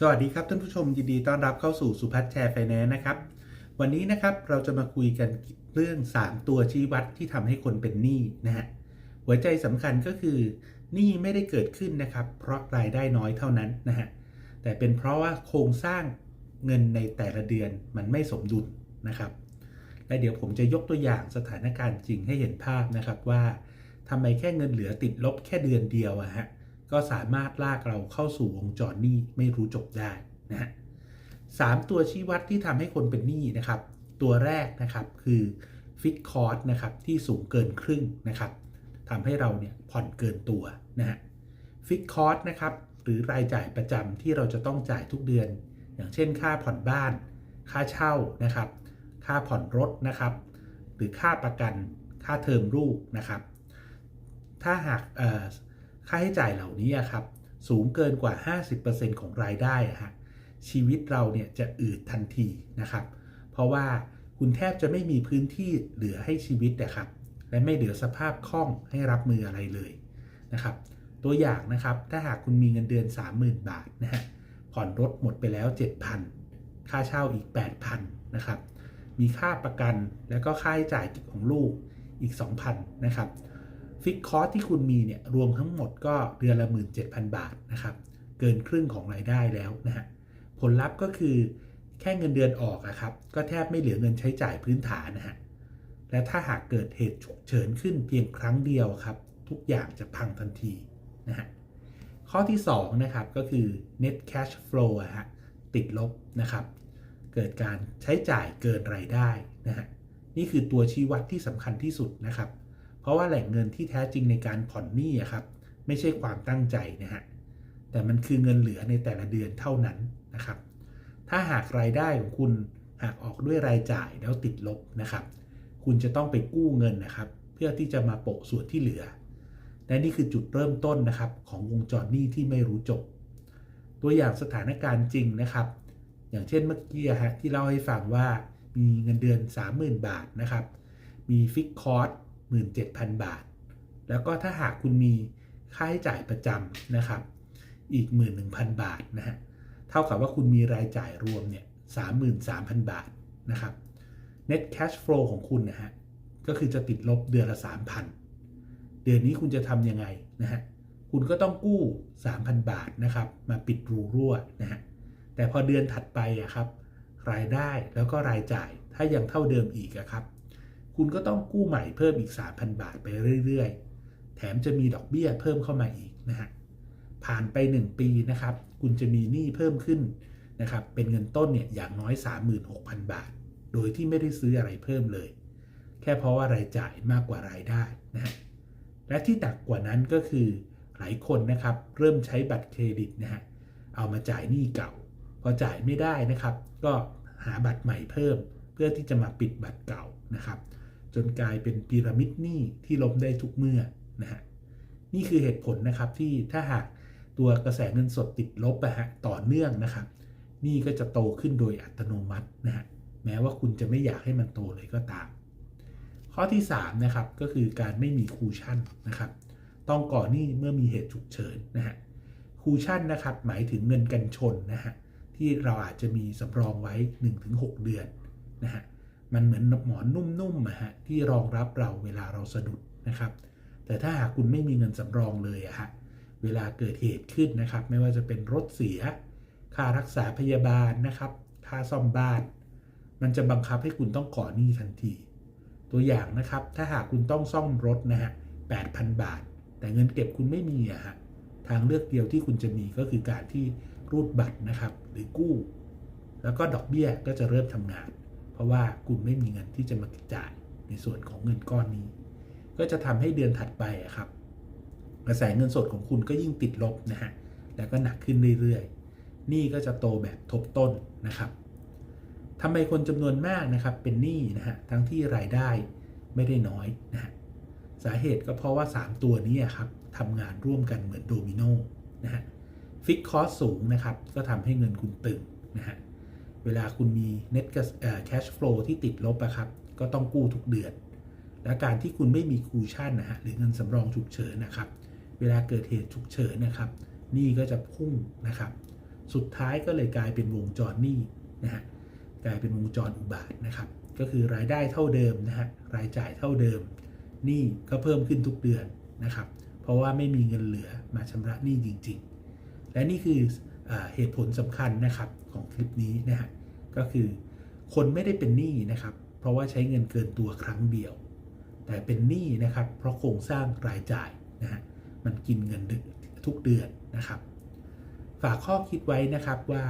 สวัสดีครับท่านผู้ชมยินดีต้อนรับเข้าสู่สุพัฒน์แชร์ไฟแนนซ์นะครับ วันนี้นะครับเราจะมาคุยกันเรื่อง 3 ตัวชี้วัดที่ทำให้คนเป็นหนี้นะฮะหัวใจสำคัญก็คือหนี้ไม่ได้เกิดขึ้นนะครับ เพราะรายได้น้อยเท่านั้นนะฮะแต่เป็นเพราะว่าโครงสร้างเงินในแต่ละเดือนมันไม่สมดุลนะครับ และเดี๋ยวผมจะยกตัวอย่างสถานการณ์จริงให้เห็นภาพนะครับว่าทำไมแค่เงินเหลือติดลบแค่เดือนเดียวอะฮะ ก็สามารถลากเราเข้าสู่วงจรหนี้ไม่รู้จบได้นะฮะสามตัวชี้วัดที่ทำให้คนเป็นหนี้นะครับ ตัวแรกนะครับคือฟิกคอร์สนะครับที่สูงเกินครึ่งนะครับทำให้เราเนี่ยผ่อนเกินตัวนะฮะฟิกคอร์สนะครับหรือรายจ่ายประจำที่เราจะต้องจ่ายทุกเดือน อย่างเช่น ค่าผ่อนบ้าน ค่าเช่านะครับ ค่าผ่อนรถนะครับ หรือค่าประกัน ค่าเทอมลูกนะครับ ถ้าหากเอ่อ ค่าใช้จ่ายเหล่านี้อะครับสูงเกินกว่า 50%ของรายได้อะฮะชีวิตเราเนี่ยจะอืดทันทีนะครับ เพราะว่าคุณแทบจะไม่มีพื้นที่เหลือให้ชีวิตนะครับ และไม่เหลือสภาพคล่องให้รับมืออะไรเลยนะครับ ตัวอย่างนะครับถ้าหากคุณมีเงินเดือน 30,000 บาทนะฮะผ่อนรถหมดไปแล้ว 7,000 ค่าเช่าอีก 8,000นะครับมีค่าประกันแล้วก็ค่าใช้จ่ายของลูกอีก 2,000นะครับ ฟิกคอร์สที่คุณมีเนี่ยรวมทั้งหมดก็เดือนละ17,000 บาทนะครับ เกินครึ่งของรายได้แล้วนะฮะผลลัพธ์ก็คือแค่เงินเดือนออกอะครับ ก็แทบไม่เหลือเงินใช้จ่ายพื้นฐานนะฮะและถ้าหากเกิดเหตุฉุกเฉินขึ้นเพียงครั้งเดียวครับ ทุกอย่างจะพังทันทีนะฮะข้อที่2นะครับก็คือ net cash flow อะฮะติดลบนะครับ เกิดการใช้จ่ายเกินรายได้นะฮะนี่คือตัวชี้วัดที่สำคัญที่สุดนะครับ เพราะว่าแหล่งเงินที่แท้จริงในการผ่อนหนี้ครับไม่ใช่ความตั้งใจนะฮะแต่มันคือเงินเหลือในแต่ละเดือนเท่านั้นนะครับ ถ้าหากรายได้ของคุณหากออกด้วยรายจ่ายแล้วติดลบนะครับ คุณจะต้องไปกู้เงินนะครับ เพื่อที่จะมาโปะส่วนที่เหลือ และนี่คือจุดเริ่มต้นนะครับของวงจรหนี้ที่ไม่รู้จบ ตัวอย่างสถานการณ์จริงนะครับ อย่างเช่นเมื่อกี้ฮะที่เล่าให้ฟังว่ามีเงินเดือน 30,000 บาทนะครับ มีฟิกคอร์ส 17,000 บาท แล้วก็ถ้าหากคุณมีค่าใช้จ่ายประจำนะครับ อีก 11,000 บาทนะฮะ เท่ากับว่าคุณมีรายจ่ายรวมเนี่ย33,000 บาทนะครับ net cash flow ของคุณนะฮะ ก็คือจะติดลบเดือนละ 3,000 เดือนนี้คุณจะทำยังไงนะฮะ คุณก็ต้องกู้ 3,000 บาทนะครับ มาปิดรูรั่วนะฮะ แต่พอเดือนถัดไปอะครับ รายได้แล้วก็รายจ่ายถ้ายังเท่าเดิมอีกอะครับ คุณก็ต้องกู้ใหม่เพิ่มอีก 3,000 บาทไปเรื่อยๆ แถมจะมีดอกเบี้ยเพิ่มเข้ามาอีกนะฮะ ผ่านไป 1 ปีนะครับ คุณจะมีหนี้เพิ่มขึ้นนะครับ เป็นเงินต้นเนี่ยอย่างน้อย 36,000 บาท โดยที่ไม่ได้ซื้ออะไรเพิ่มเลย แค่เพราะว่ารายจ่ายมากกว่ารายได้นะฮะ และที่หนักกว่านั้นก็คือหลายคนนะครับเริ่มใช้บัตรเครดิตนะฮะ เอามาจ่ายหนี้เก่า พอจ่ายไม่ได้นะครับ ก็หาบัตรใหม่เพิ่ม เพื่อที่จะมาปิดบัตรเก่านะครับ จนกลายเป็นพีระมิดหนี้ที่ล้มได้ทุกเมื่อนะฮะนี่คือเหตุผลนะครับที่ถ้าหากตัวกระแสเงินสดติดลบอะฮะต่อเนื่องนะครับนี่ก็จะโตขึ้นโดยอัตโนมัตินะฮะแม้ว่าคุณจะไม่อยากให้มันโตเลยก็ตาม ข้อที่3นะครับก็คือการไม่มีคูชั่นนะครับต้องก่อหนี้เมื่อมีเหตุฉุกเฉินนะฮะคูชั่นนะครับหมายถึงเงินกันชนนะฮะที่เราอาจจะมีสำรองไว้ 1-6 เดือนนะฮะ มันเหมือนหมอนนุ่มๆอะฮะที่รองรับเราเวลาเราสะดุดนะครับ แต่ถ้าหากคุณไม่มีเงินสำรองเลยอะฮะเวลาเกิดเหตุขึ้นนะครับ ไม่ว่าจะเป็นรถเสีย ค่ารักษาพยาบาลนะครับ ค่าซ่อมบ้าน มันจะบังคับให้คุณต้องก่อหนี้ทันที ตัวอย่างนะครับ ถ้าหากคุณต้องซ่อมรถนะฮะ8,000บาท แต่เงินเก็บคุณไม่มีอะฮะทางเลือกเดียวที่คุณจะมีก็คือการที่รูดบัตรนะครับ หรือกู้ แล้วก็ดอกเบี้ยก็จะเริ่มทำงาน เพราะว่าคุณไม่มีเงินที่จะมาจ่ายในส่วนของเงินก้อนนี้ ก็จะทำให้เดือนถัดไปอะครับกระแสเงินสดของคุณก็ยิ่งติดลบนะฮะแล้วก็หนักขึ้นเรื่อยๆหนี้ก็จะโตแบบทบต้นนะครับทำไมคนจำนวนมากนะครับเป็นหนี้นะฮะทั้งที่รายได้ไม่ได้น้อยนะฮะสาเหตุก็เพราะว่า 3 ตัวนี้ครับทำงานร่วมกันเหมือนโดมิโนนะฮะฟิกคอสสูงนะครับ ก็ทำให้เงินคุณตึงนะฮะ เวลาคุณมี net cash flow ที่ติดลบอะครับก็ต้องกู้ทุกเดือน และการที่คุณไม่มีคูชั่นนะฮะหรือเงินสำรองฉุกเฉินนะครับ เวลาเกิดเหตุฉุกเฉินนะครับหนี้ก็จะพุ่งนะครับ สุดท้ายก็เลยกลายเป็นวงจรหนี้นะฮะกลายเป็นวงจรอุบาทนะครับ ก็คือรายได้เท่าเดิมนะฮะรายจ่ายเท่าเดิมหนี้ก็เพิ่มขึ้นทุกเดือนนะครับ เพราะว่าไม่มีเงินเหลือมาชำระหนี้จริง ๆ และนี่คือ เหตุผลสำคัญนะครับของคลิปนี้นะฮะก็คือคนไม่ได้เป็นหนี้นะครับ เพราะว่าใช้เงินเกินตัวครั้งเดียว แต่เป็นหนี้นะครับ เพราะโครงสร้างรายจ่ายนะฮะมันกินเงินทุกเดือนนะครับ ฝากข้อคิดไว้นะครับว่า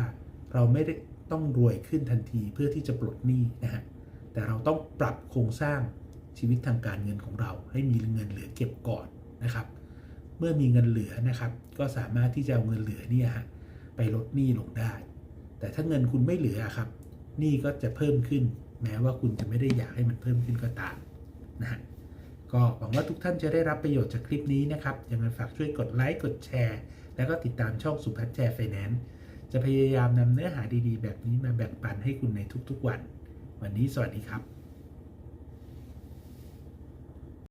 เราไม่ได้ต้องรวยขึ้นทันทีเพื่อที่จะปลดหนี้นะฮะแต่เราต้องปรับโครงสร้างชีวิตทางการเงินของเรา ให้มีเงินเหลือเก็บก่อนนะครับ เมื่อมีเงินเหลือนะครับ ก็สามารถที่จะเอาเงินเหลือเนี่ยฮะ ไปลดหนี้ลงได้ แต่ถ้าเงินคุณไม่เหลือครับหนี้ก็จะเพิ่มขึ้น แม้ว่าคุณจะไม่ได้อยากให้มันเพิ่มขึ้นก็ตามนะฮะก็หวังว่าทุกท่านจะได้รับประโยชน์จากคลิปนี้นะครับยังไงฝากช่วยกดไลค์กดแชร์ แล้วก็ติดตามช่องสุพัฒน์แชร์ไฟแนนซ์จะพยายามนำเนื้อหาดีๆ แบบนี้มาแบ่งปันให้คุณในทุกๆวัน วันนี้สวัสดีครับ